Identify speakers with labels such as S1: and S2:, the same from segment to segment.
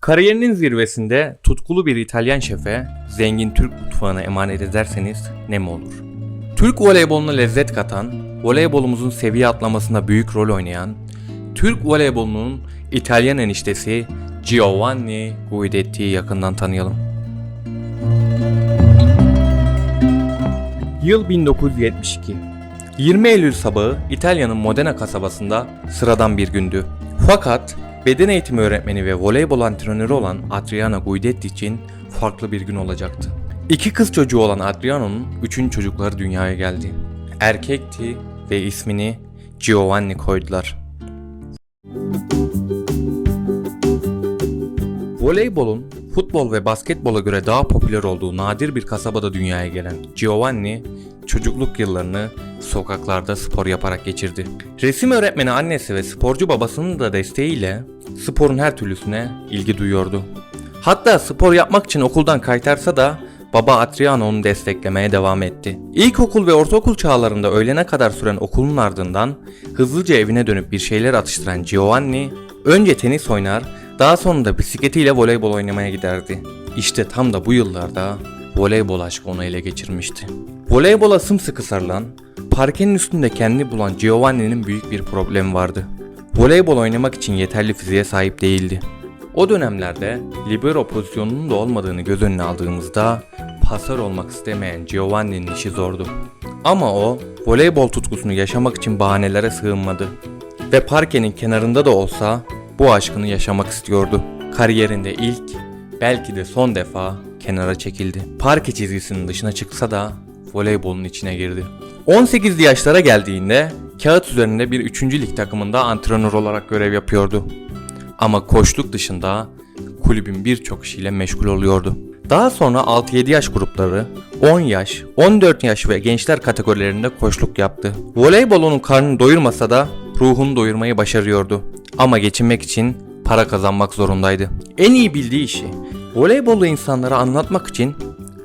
S1: Kariyerinin zirvesinde tutkulu bir İtalyan şefe zengin Türk mutfağına emanet ederseniz ne mi olur? Türk voleyboluna lezzet katan, voleybolumuzun seviye atlamasında büyük rol oynayan, Türk voleybolunun İtalyan eniştesi Giovanni Guidetti'yi yakından tanıyalım. Yıl 1972. 20 Eylül sabahı İtalya'nın Modena kasabasında sıradan bir gündü. Fakat beden eğitimi öğretmeni ve voleybol antrenörü olan Adriana Guidetti için farklı bir gün olacaktı. İki kız çocuğu olan Adriano'nun üçüncü çocukları dünyaya geldi. Erkekti ve ismini Giovanni koydular. Voleybolun futbol ve basketbola göre daha popüler olduğu nadir bir kasabada dünyaya gelen Giovanni, çocukluk yıllarını sokaklarda spor yaparak geçirdi. Resim öğretmeni annesi ve sporcu babasının da desteğiyle sporun her türlüsüne ilgi duyuyordu. Hatta spor yapmak için okuldan kaytarsa da baba Adriano onu desteklemeye devam etti. İlkokul ve ortaokul çağlarında öğlene kadar süren okulun ardından hızlıca evine dönüp bir şeyler atıştıran Giovanni önce tenis oynar daha sonra da bisikletiyle voleybol oynamaya giderdi. İşte tam da bu yıllarda voleybol aşkı onu ele geçirmişti. Voleybola sımsıkı sarılan, parkenin üstünde kendini bulan Giovanni'nin büyük bir problemi vardı. Voleybol oynamak için yeterli fiziğe sahip değildi. O dönemlerde libero pozisyonunun da olmadığını göz önüne aldığımızda pasör olmak istemeyen Giovanni'nin işi zordu. Ama o voleybol tutkusunu yaşamak için bahanelere sığınmadı. Ve parkenin kenarında da olsa bu aşkını yaşamak istiyordu. Kariyerinde ilk, belki de son defa kenara çekildi. Parke çizgisinin dışına çıksa da voleybolun içine girdi. 18 yaşlara geldiğinde kağıt üzerinde bir 3. lig takımında antrenör olarak görev yapıyordu. Ama koçluk dışında kulübün birçok işiyle meşgul oluyordu. Daha sonra 6-7 yaş grupları, 10 yaş, 14 yaş ve gençler kategorilerinde koçluk yaptı. Voleybol onun karnını doyurmasa da ruhunu doyurmayı başarıyordu. Ama geçinmek için para kazanmak zorundaydı. En iyi bildiği işi voleybolu insanlara anlatmak için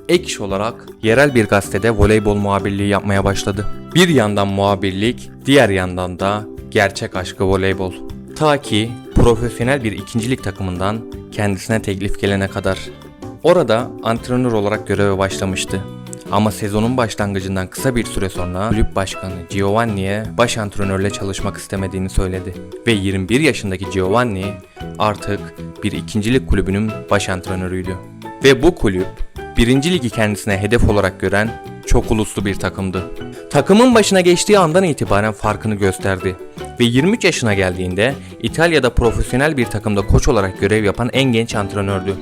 S1: ek iş olarak yerel bir gazetede voleybol muhabirliği yapmaya başladı. Bir yandan muhabirlik, diğer yandan da gerçek aşkı voleybol. Ta ki profesyonel bir ikincilik takımından kendisine teklif gelene kadar. Orada antrenör olarak göreve başlamıştı. Ama sezonun başlangıcından kısa bir süre sonra kulüp başkanı Giovanni'ye baş antrenörle çalışmak istemediğini söyledi. Ve 21 yaşındaki Giovanni artık bir ikincilik kulübünün baş antrenörüydü. Ve bu kulüp birinci ligi kendisine hedef olarak gören çok uluslu bir takımdı. Takımın başına geçtiği andan itibaren farkını gösterdi ve 23 yaşına geldiğinde İtalya'da profesyonel bir takımda koç olarak görev yapan en genç antrenördü.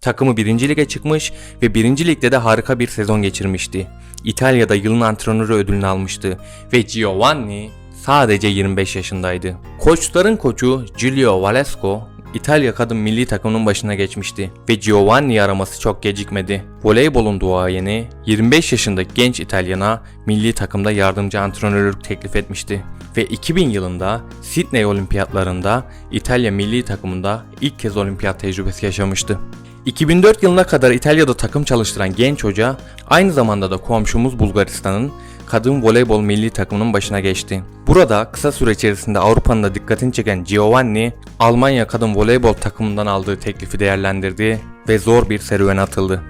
S1: Takımı 1. lige çıkmış ve 1. ligde de harika bir sezon geçirmişti. İtalya'da yılın antrenörü ödülünü almıştı ve Giovanni sadece 25 yaşındaydı. Koçların koçu Giulio Valesco İtalya kadın milli takımının başına geçmişti ve Giovanni'yi araması çok gecikmedi. Voleybolun duayeni 25 yaşındaki genç İtalyana milli takımda yardımcı antrenörlük teklif etmişti ve 2000 yılında Sydney Olimpiyatlarında İtalya milli takımında ilk kez olimpiyat tecrübesi yaşamıştı. 2004 yılına kadar İtalya'da takım çalıştıran genç hoca aynı zamanda da komşumuz Bulgaristan'ın kadın voleybol milli takımının başına geçti. Burada kısa süre içerisinde Avrupa'nın da dikkatini çeken Giovanni, Almanya kadın voleybol takımından aldığı teklifi değerlendirdi ve zor bir serüvene atıldı.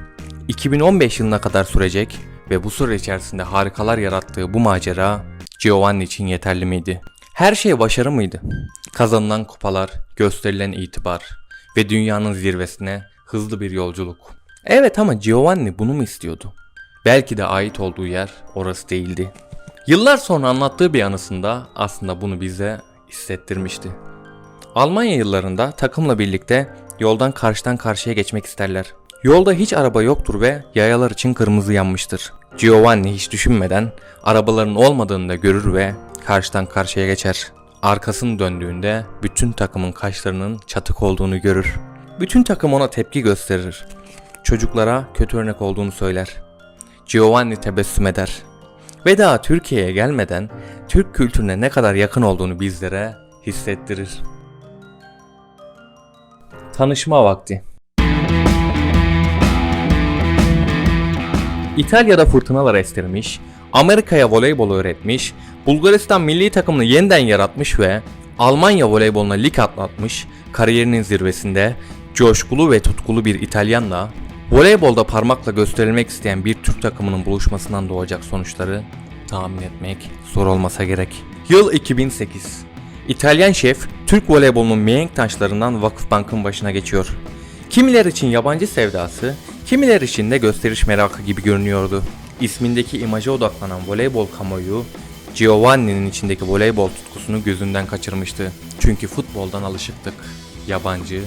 S1: 2015 yılına kadar sürecek ve bu süre içerisinde harikalar yarattığı bu macera Giovanni için yeterli miydi? Her şey başarı mıydı? Kazanılan kupalar, gösterilen itibar ve dünyanın zirvesine hızlı bir yolculuk. Evet ama Giovanni bunu mu istiyordu? Belki de ait olduğu yer orası değildi. Yıllar sonra anlattığı bir anısında aslında bunu bize hissettirmişti. Almanya yıllarında takımla birlikte yoldan karşıdan karşıya geçmek isterler. Yolda hiç araba yoktur ve yayalar için kırmızı yanmıştır. Giovanni hiç düşünmeden arabaların olmadığını da görür ve karşıdan karşıya geçer. Arkasını döndüğünde bütün takımın kaşlarının çatık olduğunu görür. Bütün takım ona tepki gösterir. Çocuklara kötü örnek olduğunu söyler. Giovanni tebessüm eder. Ve daha Türkiye'ye gelmeden Türk kültürüne ne kadar yakın olduğunu bizlere hissettirir. Tanışma vakti. İtalya'da fırtınalar estirmiş, Amerika'ya voleybol öğretmiş, Bulgaristan milli takımını yeniden yaratmış ve Almanya voleyboluna lig atlatmış, kariyerinin zirvesinde Coşkulu ve tutkulu bir İtalyanla voleybolda parmakla gösterilmek isteyen bir Türk takımının buluşmasından doğacak sonuçları tahmin etmek zor olmasa gerek. Yıl 2008. İtalyan şef Türk voleybolunun mihenk taşlarından Vakıfbank'ın başına geçiyor. Kimiler için yabancı sevdası, kimiler için de gösteriş merakı gibi görünüyordu. İsmindeki imaja odaklanan voleybol kamuoyu Giovanni'nin içindeki voleybol tutkusunu gözünden kaçırmıştı. Çünkü futboldan alışıktık. Yabancı,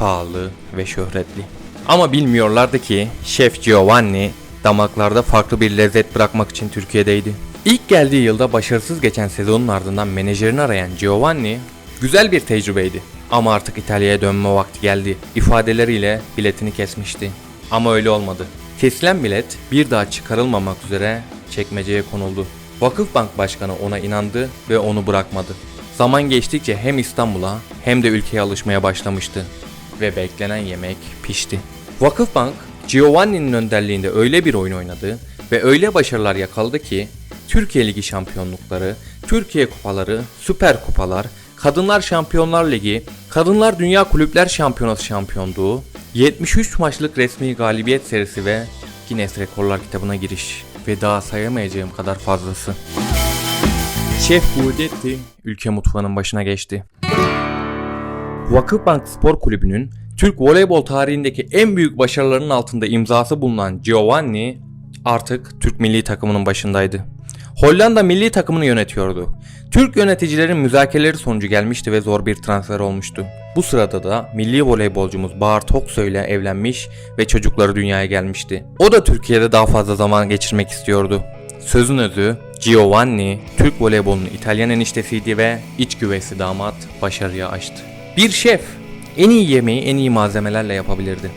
S1: pahalı ve şöhretli. Ama bilmiyorlardı ki Şef Giovanni damaklarda farklı bir lezzet bırakmak için Türkiye'deydi. İlk geldiği yılda başarısız geçen sezonun ardından menajerini arayan Giovanni güzel bir tecrübeydi. Ama artık İtalya'ya dönme vakti geldi ifadeleriyle biletini kesmişti. Ama öyle olmadı. Kesilen bilet bir daha çıkarılmamak üzere çekmeceye konuldu. Vakıfbank Başkanı ona inandı ve onu bırakmadı. Zaman geçtikçe hem İstanbul'a hem de ülkeye alışmaya başlamıştı ve beklenen yemek pişti. Vakıfbank, Giovanni'nin önderliğinde öyle bir oyun oynadı ve öyle başarılar yakaladı ki Türkiye Ligi şampiyonlukları, Türkiye kupaları, Süper Kupalar, Kadınlar Şampiyonlar Ligi, Kadınlar Dünya Kulüpler Şampiyonası şampiyonluğu, 73 maçlık resmi galibiyet serisi ve Guinness Rekorlar kitabına giriş ve daha sayamayacağım kadar fazlası. Şef Guidetti ülke mutfağının başına geçti. Vakıfbank Spor Kulübü'nün Türk voleybol tarihindeki en büyük başarılarının altında imzası bulunan Giovanni artık Türk milli takımının başındaydı. Hollanda milli takımını yönetiyordu. Türk yöneticilerin müzakereleri sonucu gelmişti ve zor bir transfer olmuştu. Bu sırada da milli voleybolcumuz Bahar Toksoy ile evlenmiş ve çocukları dünyaya gelmişti. O da Türkiye'de daha fazla zaman geçirmek istiyordu. Sözün özü Giovanni, Türk voleybolunun İtalyan eniştesiydi ve iç güveysi damat başarıya açtı. Bir şef en iyi yemeği en iyi malzemelerle yapabilirdi.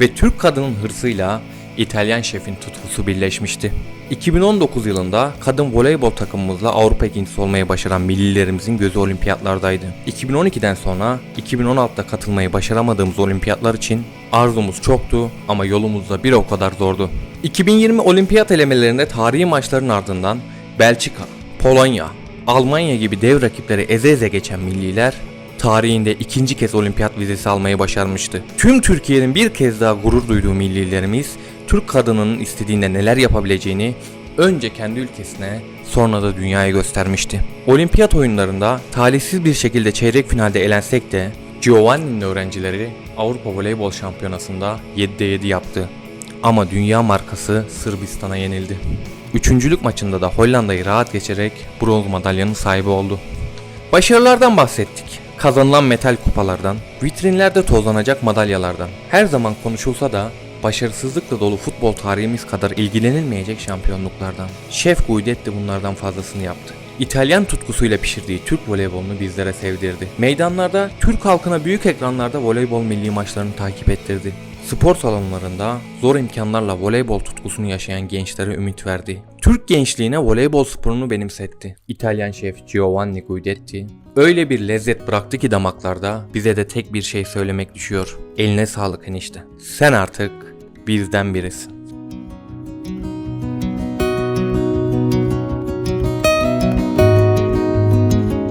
S1: Ve Türk kadının hırsıyla İtalyan şefin tutkusu birleşmişti. 2019 yılında kadın voleybol takımımızla Avrupa ikincisi olmayı başaran millilerimizin gözü olimpiyatlardaydı. 2012'den sonra 2016'da katılmayı başaramadığımız olimpiyatlar için arzumuz çoktu ama yolumuz da bir o kadar zordu. 2020 olimpiyat elemelerinde tarihi maçların ardından Belçika, Polonya, Almanya gibi dev rakipleri eze eze geçen milliler tarihinde ikinci kez olimpiyat vizesi almayı başarmıştı. Tüm Türkiye'nin bir kez daha gurur duyduğu millilerimiz Türk kadınının istediğinde neler yapabileceğini önce kendi ülkesine sonra da dünyaya göstermişti. Olimpiyat oyunlarında talihsiz bir şekilde çeyrek finalde elensek de Giovanni'nin öğrencileri Avrupa Voleybol Şampiyonası'nda 7'de 7 yaptı. Ama dünya markası Sırbistan'a yenildi. Üçüncülük maçında da Hollanda'yı rahat geçerek bronz madalyanın sahibi oldu. Başarılardan bahsettik. Kazanılan metal kupalardan, vitrinlerde tozlanacak madalyalardan. Her zaman konuşulsa da başarısızlıkla dolu futbol tarihimiz kadar ilgilenilmeyecek şampiyonluklardan. Şef Guidetti bunlardan fazlasını yaptı. İtalyan tutkusuyla pişirdiği Türk voleybolunu bizlere sevdirdi. Meydanlarda, Türk halkına büyük ekranlarda voleybol milli maçlarını takip ettirdi. Spor salonlarında zor imkanlarla voleybol tutkusunu yaşayan gençlere ümit verdi. Türk gençliğine voleybol sporunu benimsetti. İtalyan şef Giovanni Guidetti öyle bir lezzet bıraktı ki damaklarda bize de tek bir şey söylemek düşüyor. Eline sağlık enişte. Sen artık bizden birisin.